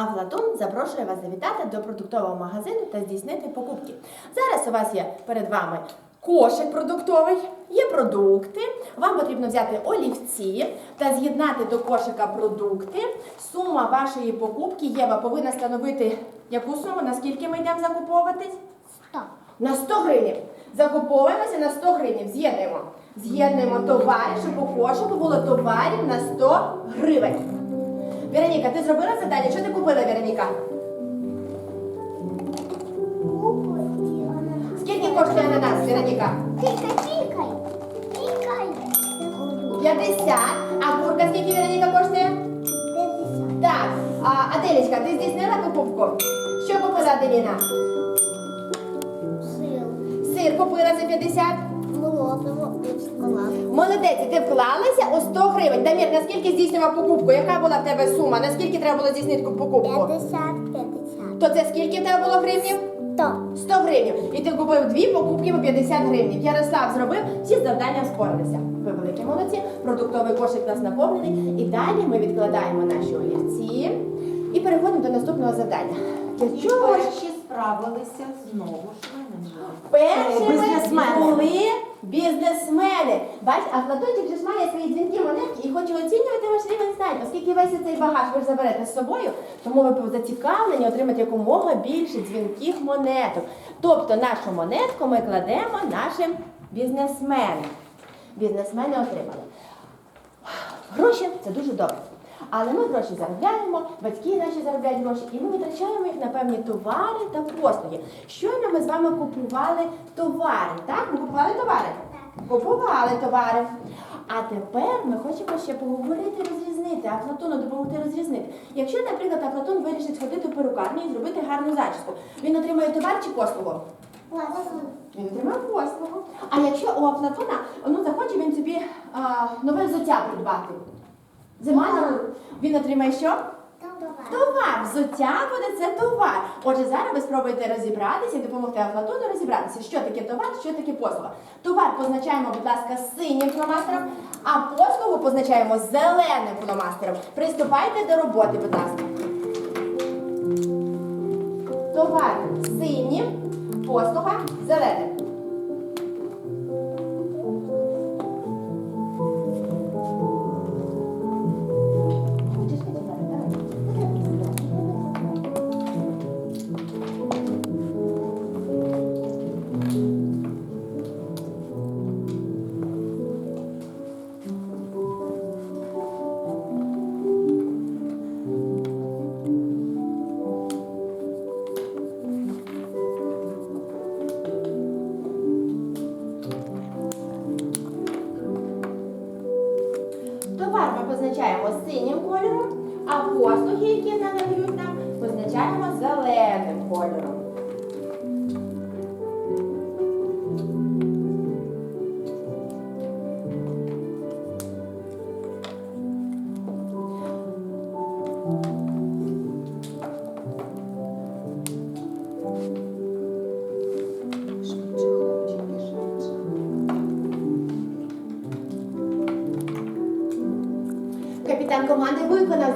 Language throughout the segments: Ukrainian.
А Платон запрошує вас завітати до продуктового магазину та здійснити покупки. Зараз у вас є перед вами кошик продуктовий, є продукти. Вам потрібно взяти олівці та з'єднати до кошика продукти. Сума вашої покупки Єва повинна становити яку суму, наскільки ми йдемо закуповуватись? Стоп. На 100 гривень. Закуповуємося на 100 гривень. З'єднуємо. З'єднуємо товари, щоб у кошику було товарів на 100 гривень. Вероніка, ти зробила завдання? Що ти купила, Вероніка? Скільки коштує ананас, Вероніка? Тикай, тикай. Тикай. 50. А курка скільки Вероніка коштує? 50. Так. А, Аделічка, ти здійснила покупку? Що купила Аделіна? Сил. Сир купила за 50. Молотого. Молодець, ти вклалася у 100 гривень. Дамір, наскільки здійснював покупку? Яка була в тебе сума? Наскільки треба було здійснити покупку? 50, 50. То це скільки в тебе було гривнів? 100. 100 гривень. І ти купив дві покупки по 50 гривень. Ярослав зробив, всі завдання впоралися. Ви великі молодці. Продуктовий кошик у нас наповнений. І далі ми відкладаємо наші олівці і переходимо до наступного завдання. Для чого ж справилися знову ж менеджери. Першими Бізнесмени. були бізнесмени. Бач, а Платончик же ж має свої дзвінки монетки і хоче оцінювати ваш рівень знань. Оскільки весь цей багаж ви ж заберете з собою, тому ви зацікавлені отримати якомога більше дзвінких монеток. Тобто нашу монетку ми кладемо нашим бізнесменам. Бізнесмени отримали. Гроші це дуже добре. Але ми гроші заробляємо, батьки наші заробляють гроші, і ми витрачаємо їх на певні товари та послуги. Щойно ми з вами купували товари, так? Ми купували товари? Купували товари. А тепер ми хочемо ще поговорити, розрізнити, Афлатону допомогти розрізнити. Якщо, наприклад, Афлатон вирішить сходити в перукарню і зробити гарну зачіску, він отримує товар чи послугу? Він отримав послугу. А якщо у Афлатона ну, захоче він собі а, нове взуття придбати. Зима він отримає що? Товар. Взуття буде це товар. Отже, зараз ви спробуєте розібратися і допомогти Афлатону розібратися, що таке товар, що таке послуга. Товар позначаємо, будь ласка, синім фломастером, а послугу позначаємо зеленим фломастером. Приступайте до роботи, будь ласка. Товар синім, послуга зеленим.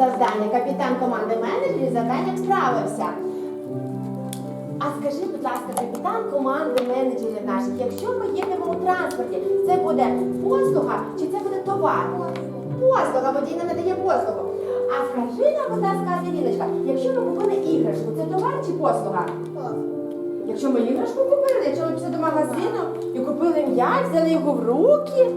Завдання. Капітан команди менеджерів з завданням справився. А скажи, будь ласка, капітан команди менеджерів наших, якщо ми їдемо у транспорті, це буде послуга чи це буде товар? Послуга, водійна надає послугу. А скажи нам, будь ласка, Аделіночка, якщо ми купили іграшку, це товар чи послуга? Якщо ми іграшку купили, якщо ми пішли до магазину і купили м'яч, взяли його в руки.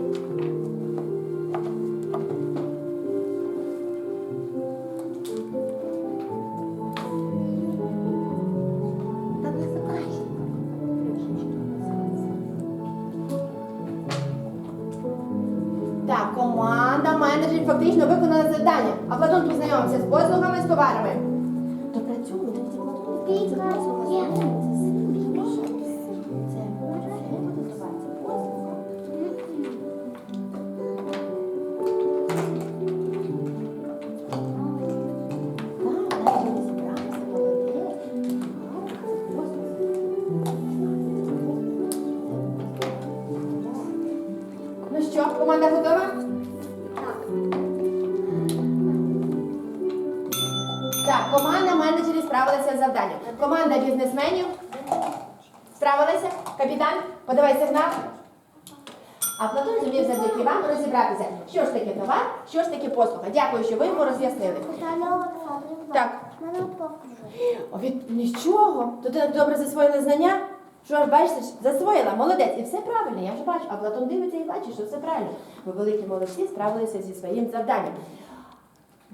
Завдання. А Платон познайомився з послугами, з товарами. А Платон зумів завдяки вам розібратися, що ж таке товар, що ж таке послуга. Дякую, що ви його роз'яснили. Наталя Олександрівна. Так. Мене. О, від нічого. То ти так добре засвоїла знання? Що ж, бачиш, засвоїла, молодець. І все правильно, я вже бачу. А Платон дивиться і бачить, що все правильно. Ви великі молодці справилися зі своїм завданням.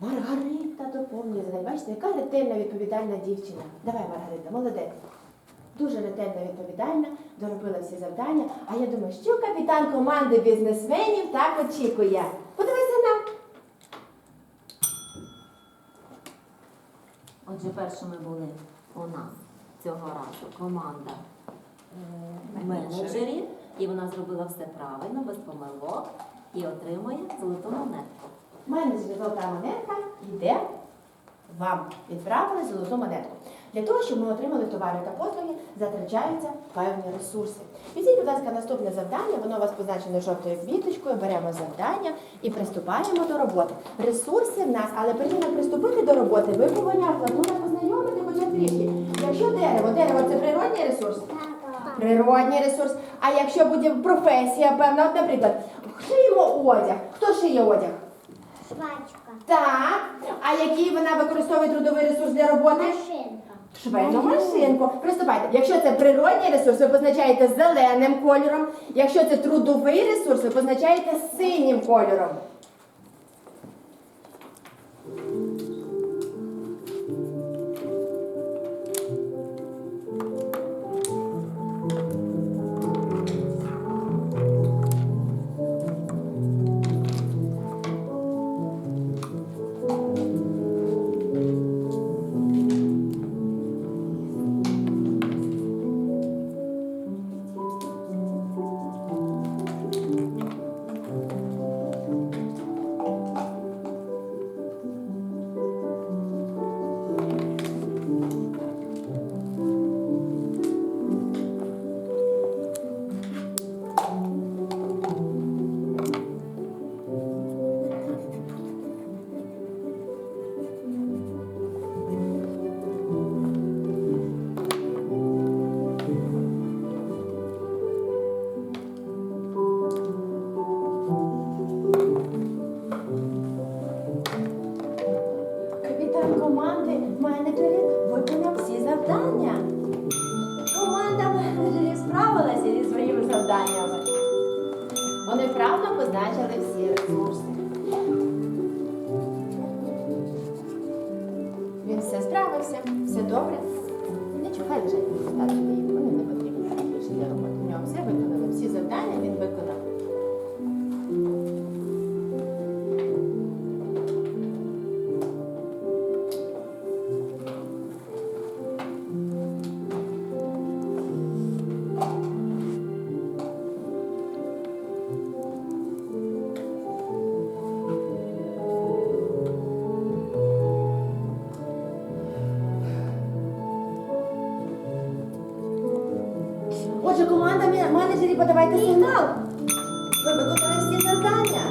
Маргарита доповнює завдання. Бачите, яка ретельна відповідальна дівчина. Давай, Маргарита, молодець. Дуже ретельна відповідальна, доробила всі завдання. А я думаю, що капітан команди бізнесменів так очікує. Подивися нам. Отже, першими були у нас цього разу команда е, менеджерів, і вона зробила все правильно, без помилок, і отримує золоту монетку. Менеджер золота монетка йде вам. Відправили золоту монетку. Для того, щоб ми отримали товари та послуги, затрачаються певні ресурси. Візьміть, будь ласка, наступне завдання, воно у вас позначено жовтою квіточкою, беремо завдання і приступаємо до роботи. Ресурси в нас, але перед тим, приступити до роботи, ви повинні Платона познайомити хоча трішки. Якщо дерево, дерево це природній ресурс, Природній ресурс. А якщо буде професія, певна, от, наприклад, шиємо одяг. Хто шиє одяг? Швачка. Так. А який вона використовує трудовий ресурс для роботи? Швейну машинку. Приступайте. Якщо це природній ресурс, ви позначаєте зеленим кольором. Якщо це трудовий ресурс, ви позначаєте синім кольором. Він все справився, все добре. Нічого, хай лежать результати їм. Вони не потрібні більше для роботи. У нього все виконали, всі завдання він виконав. Отже, команда менеджерів подавайте сигнал. Ви виконали всі завдання.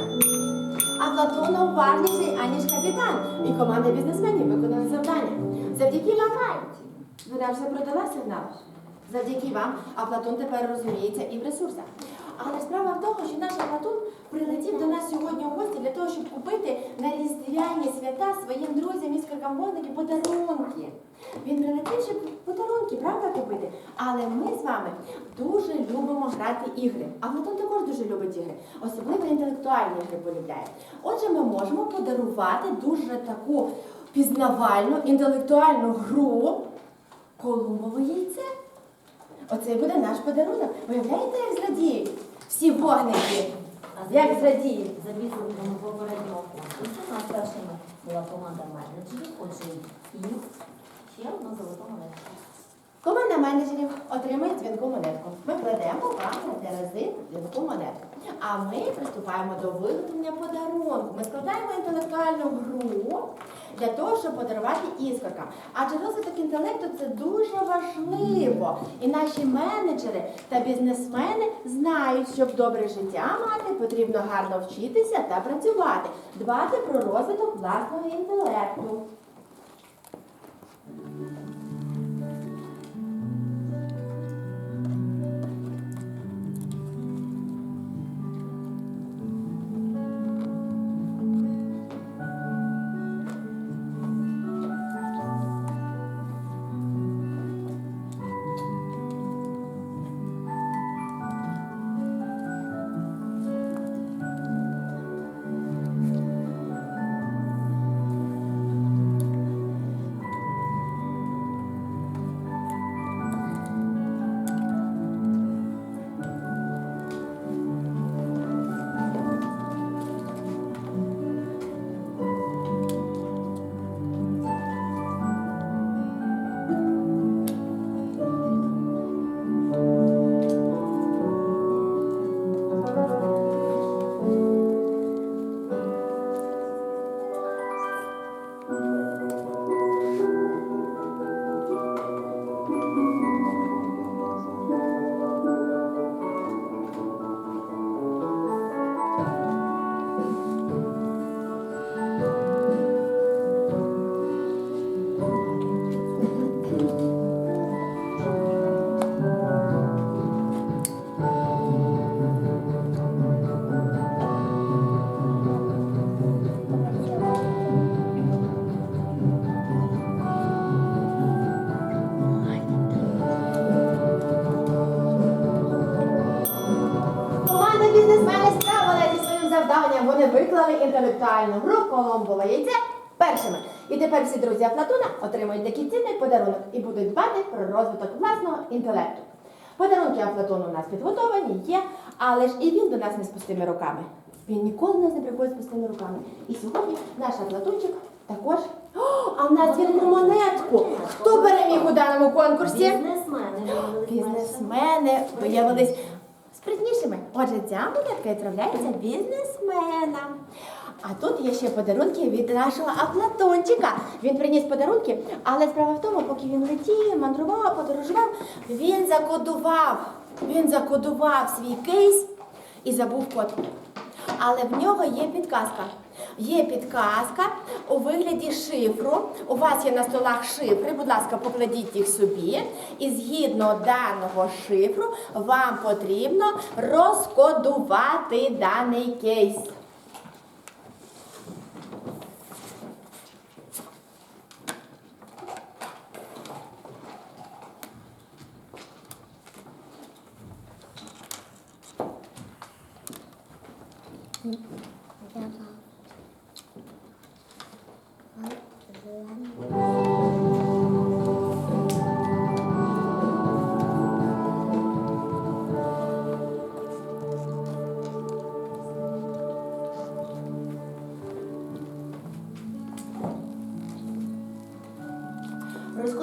А Платонов варніший, аніж капітан. І команда бізнесменів виконали завдання. Завдяки вам. Вона вже продала сигнал. Завдяки вам, а Платон тепер розуміється і в ресурсах. Але справа в тому, що наш Платон прилетів до нас сьогодні у гості для того, щоб купити на різдвяні свята своїм друзям із Каркамбоники подарунки. Він прилетів, щоб подарунки, правда, купити. Але ми з вами дуже любимо грати ігри. А Платон також дуже любить ігри, особливо інтелектуальні ігри полюбляє. Отже, ми можемо подарувати дуже таку пізнавальну інтелектуальну гру Колумбове яйце. Оце буде наш подарунок. Уявляєте, як зрадіють всі вогники? Як зрадіють? За підсумками попереднього конкурсу нас першими була команда менеджерів, отже, їм ще одна золота монетка. Команда менеджерів отримує дзвінку монетку. Ми кладемо вам на терези дзвінку монетку. А ми приступаємо до виготовлення подарунку. Ми складаємо інтелектуальну гру для того, щоб подарувати іскоркам. Адже розвиток інтелекту це дуже важливо. І наші менеджери та бізнесмени знають, щоб добре життя мати, потрібно гарно вчитися та працювати, дбати про розвиток власного інтелекту. Інтелектуальну гру Коломбове яйце першими. І тепер всі друзі Афлатуна отримують такий цінний подарунок і будуть дбати про розвиток власного інтелекту. Подарунки Афлатону у нас підготовані, є, але ж і він до нас не з пустими руками. Він ніколи до нас не приходить з пустими руками. І сьогодні наш Афлатунчик також. О, а в нас вірну монетку. Хто переміг у даному конкурсі? Бізнесмени. Бізнесмени виявились спритнішими. Отже, ця монетка відправляється бізнесменам. А тут є ще подарунки від нашого Афлатончика. Він приніс подарунки, але справа в тому, поки він летів, мандрував, подорожував, він закодував. Він закодував свій кейс і забув код. Але в нього є підказка. Є підказка у вигляді шифру. У вас є на столах шифри. Будь ласка, покладіть їх собі. І згідно даного шифру вам потрібно розкодувати даний кейс.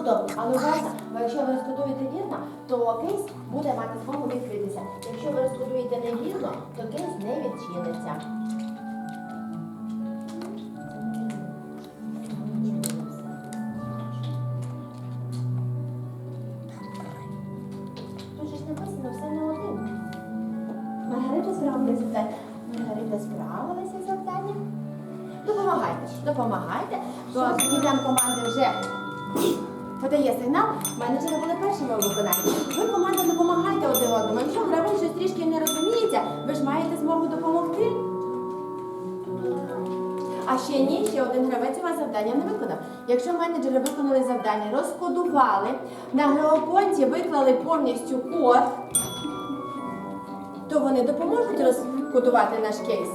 Розкодовано, але уважно, бо якщо ви розкодуєте вірно, то кейс буде мати змогу відкритися. Якщо ви розкодуєте невірно, то кейс не відчиниться. Тут ж написано все на один. Маргарита справилася з завданням. Маргарита справилася з. Допомагайте, допомагайте. То капітан команди вже подає сигнал. Менеджери були першими у виконанні. Ви команда допомагайте один одному. Якщо гравець щось трішки не розуміється, ви ж маєте змогу допомогти. А ще ні, ще один гравець у вас завдання не виконав. Якщо менеджери виконали завдання, розкодували, на геоконті виклали повністю код, то вони допоможуть розкодувати наш кейс.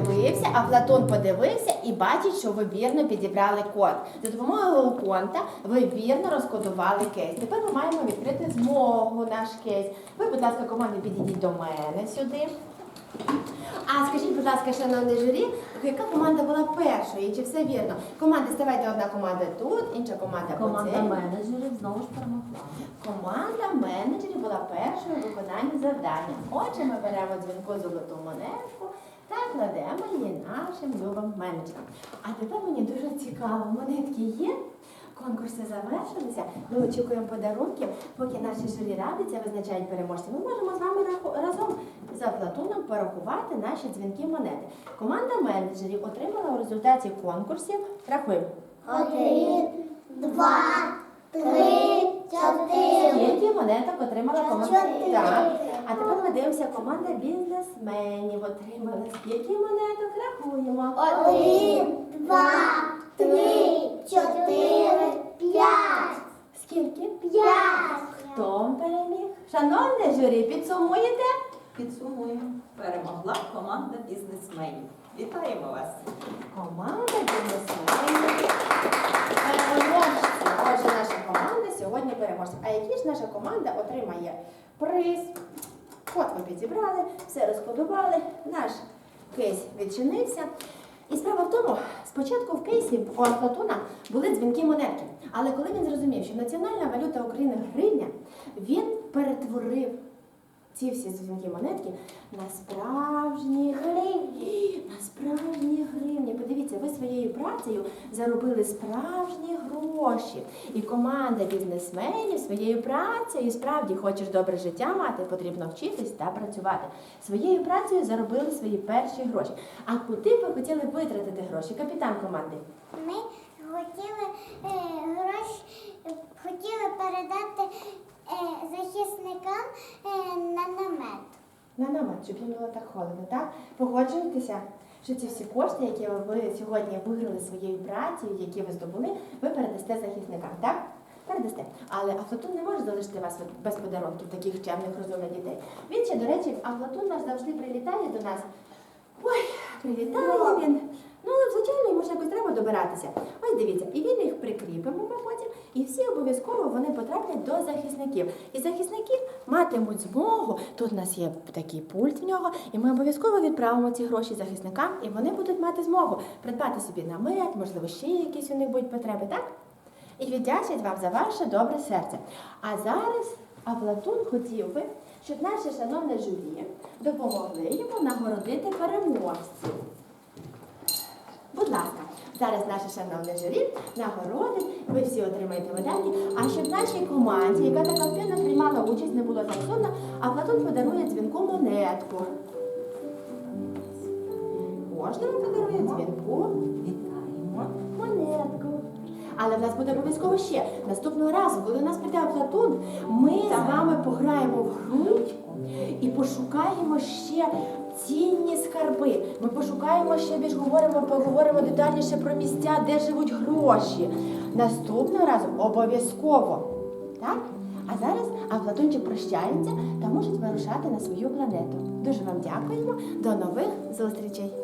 Подивився, а Платон подивився і бачить, що ви вірно підібрали код. За допомогою конта ви вірно розкодували кейс. Тепер ми маємо відкрити змогу наш кейс. Ви, будь ласка, команди, підійдіть до мене сюди. А скажіть, будь ласка, шановне журі, яка команда була першою? І чи все вірно? Команди, ставайте одна команда тут, інша команда по Команда цій. менеджерів знову ж перемогла. Команда менеджерів була першою у виконанні завдання. Отже, ми беремо дзвінку золоту монетку та кладемо її нашим любим менеджерам. А тепер мені дуже цікаво, монетки є. Конкурси завершилися. Ми очікуємо подарунків. Поки наші журі радиться, визначають переможців. Ми можемо з вами разом за Платоном порахувати наші дзвінки монети. Команда менеджерів отримала у результаті конкурсів. Рахуємо. Один, два, три, чотири. Скільки монеток отримала команда? Чотири. Так. А тепер ми дивимося, команда бізнесменів отримала. Скільки монеток рахуємо? Один, два, три, чотири, п'ять. Скільки? П'ять. Хто переміг? Шановне журі, підсумуєте? Підсумуємо. Перемогла команда бізнесменів. Вітаємо вас! Команда бізнесменів. Переможці. Отже, наша команда сьогодні переможе. А які ж наша команда отримає приз? От ми підібрали, все розкодували, наш кейс відчинився. І справа в тому, спочатку в кейсі у Афлатуна були дзвінки монетки. Але коли він зрозумів, що національна валюта України гривня, він перетворив ці всі дзвінки монетки на справжні гривні. На справжні гривні. Подивіться, ви своєю працею заробили справжні гроші. І команда бізнесменів своєю працею справді хочеш добре життя мати, потрібно вчитись та працювати. Своєю працею заробили свої перші гроші. А куди ви хотіли витратити гроші? Капітан команди. Ми хотіли е, гроші, е, хотіли передати е, захисникам е, на намет. На намет, щоб їм було так холодно, так? Погоджуєтеся, що ці всі кошти, які ви сьогодні виграли своєю працею, які ви здобули, ви передасте захисникам, так? Передасте. Але Афлатун не може залишити вас без подарунків, таких чемних, розумних дітей. Він ще, до речі, Афлатун наш завжди прилітає до нас. Ой, прилітає він. Ну, звичайно, йому ж якось треба добиратися. Ось дивіться, і він їх прикріпимо ми потім, і всі обов'язково вони потраплять до захисників. І захисники матимуть змогу. Тут у нас є такий пульт в нього, і ми обов'язково відправимо ці гроші захисникам, і вони будуть мати змогу придбати собі намет, можливо, ще якісь у них будуть потреби, так? І віддячать вам за ваше добре серце. А зараз Аплатун хотів би, щоб наше шановне журі допомогли йому нагородити переможців. Будь ласка, зараз наше шановне журі нагородить, ви всі отримаєте медальки. А щоб нашій команді, яка так активно приймала участь, не було так сумно, а Платон подарує дзвінку монетку. Кожному подарує дзвінку Вітаємо. монетку. Але в нас буде обов'язково ще наступного разу, коли у нас прийде Платон, ми з вами пограємо в гру і пошукаємо ще цінні скарби. Ми пошукаємо ще більш говоримо, поговоримо детальніше про місця, де живуть гроші. Наступного разу обов'язково. Так? А зараз Афлатончик прощається та можуть вирушати на свою планету. Дуже вам дякуємо. До нових зустрічей!